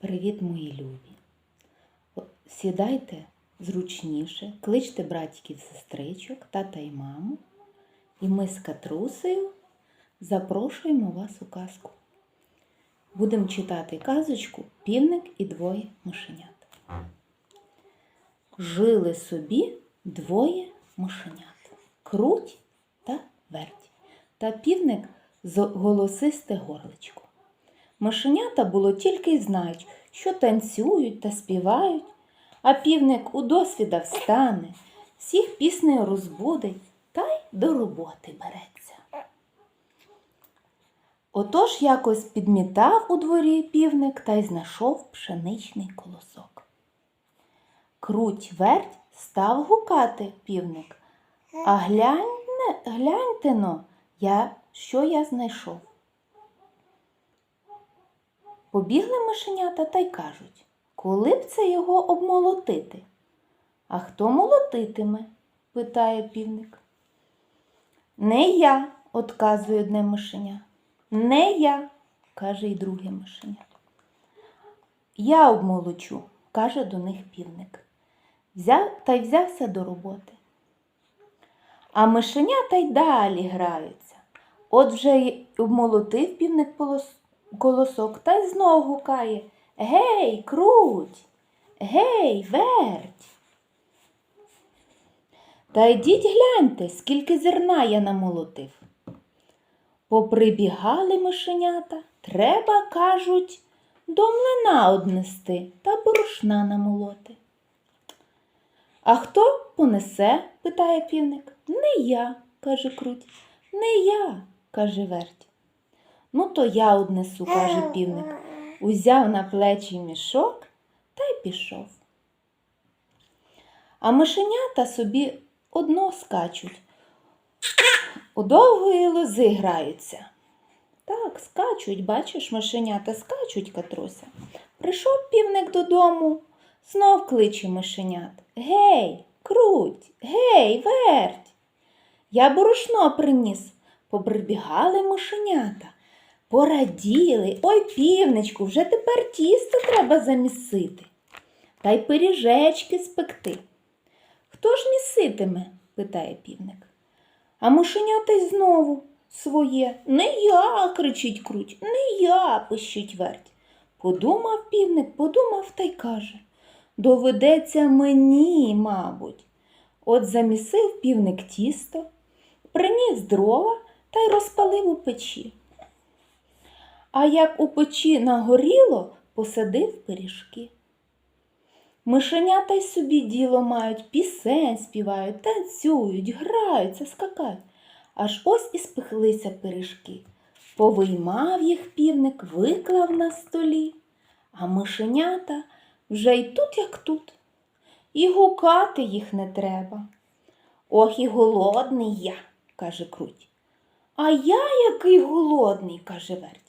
Привіт, мої любі. Сідайте зручніше, кличте братиків, сестричок, тата і маму. І ми з Катрусею запрошуємо вас у казку. Будемо читати казочку Півник і двоє мишенят. Жили собі двоє мишенят круть та верть, та півник з голосисте горличко. Мишенята було тільки й знають, що танцюють та співають, а півник у досвіда встане, всіх піснею розбудить та й до роботи береться. Отож якось підмітав у дворі півник та й знайшов пшеничний колосок. Круть верть став гукати півник. А глянь, гляньте но, я, що я знайшов. Побігли мишенята та й кажуть, коли б це його обмолотити? А хто молотитиме? питає півник. Не я, отказує одне мишеня. Не я, каже й друге мишеня. Я обмолочу, каже до них півник. Взяв та й взявся до роботи. А мишенята й далі граються. От вже й обмолотив півник полос- колосок та й знов гукає Гей, круть, гей, верть. Та йдіть гляньте, скільки зерна я намолотив. Поприбігали мишенята, треба, кажуть, до млина однести та борошна намолоти. А хто понесе? питає півник. Не я, каже круть. Не я, каже верть. Ну, то я однесу, каже півник. Узяв на плечі мішок та й пішов. А мишенята собі одно скачуть. У довгої лози граються. Так, скачуть, бачиш, мишенята скачуть, Катруся. Прийшов півник додому, знов кличе мишенят. Гей, круть, гей, верть. Я борошно приніс. Поприбігали мишенята, пораділи. Ой, півничку, вже тепер тісто треба замісити. Та й пиріжечки спекти. Хто ж міситиме? питає півник. А мишенята й знову своє. Не я, кричить круть, не я, пищить верть. Подумав півник, подумав та й каже. Доведеться мені, мабуть. От замісив півник тісто, приніс дрова та й розпалив у печі. А як у печі нагоріло, посадив пиріжки. Мишенята й собі діло мають, пісень співають, танцюють, граються, скакають. Аж ось і спеклися пиріжки. Повиймав їх півник, виклав на столі, а мишенята вже й тут, як тут. І гукати їх не треба. Ох, і голодний я, каже круть. А я який голодний, каже верть.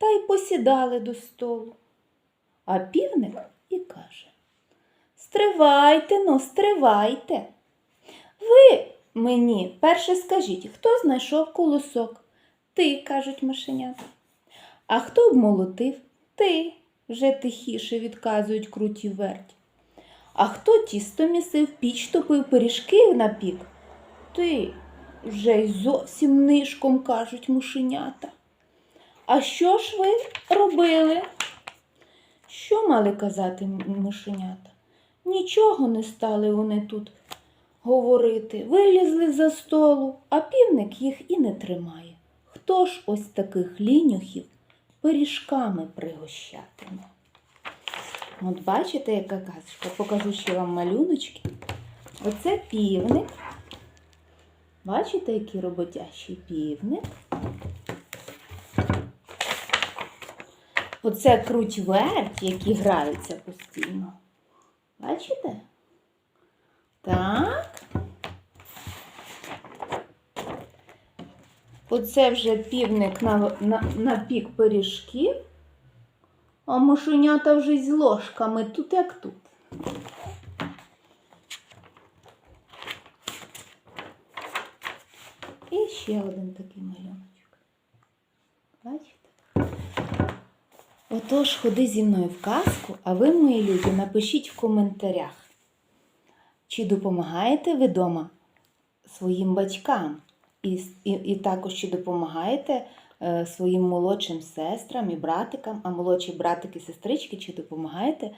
Та й посідали до столу. А півник і каже Стривайте но, стривайте. Ви мені перше скажіть, хто знайшов колосок? Ти, кажуть мишенята. А хто обмолотив? Ти, вже тихіше відказують круті верть. А хто тісто місив, піч топив, пиріжки напік? Ти, вже й зовсім нишком кажуть мишенята. А що ж ви робили? Що мали казати мишенята? Нічого не стали вони тут говорити. Вилізли за столу, а півник їх і не тримає. Хто ж ось таких лінюхів пиріжками пригощатиме? От бачите, яка казочка? Покажу ще вам малюночки. Оце півник. Бачите, який роботящий півник. Оце круть верть, які граються постійно. Бачите? Так. Оце вже півник на, на, напік пиріжків, а мишенята вже з ложками тут як тут. І ще один такий малюночок. Бачите? Отож, ходи зі мною в казку, а ви, мої любі, напишіть в коментарях, чи допомагаєте ви вдома своїм батькам, і, і, і також чи допомагаєте е, своїм молодшим сестрам і братикам, а молодші братики і сестрички, чи допомагаєте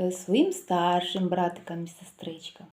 е, своїм старшим братикам і сестричкам.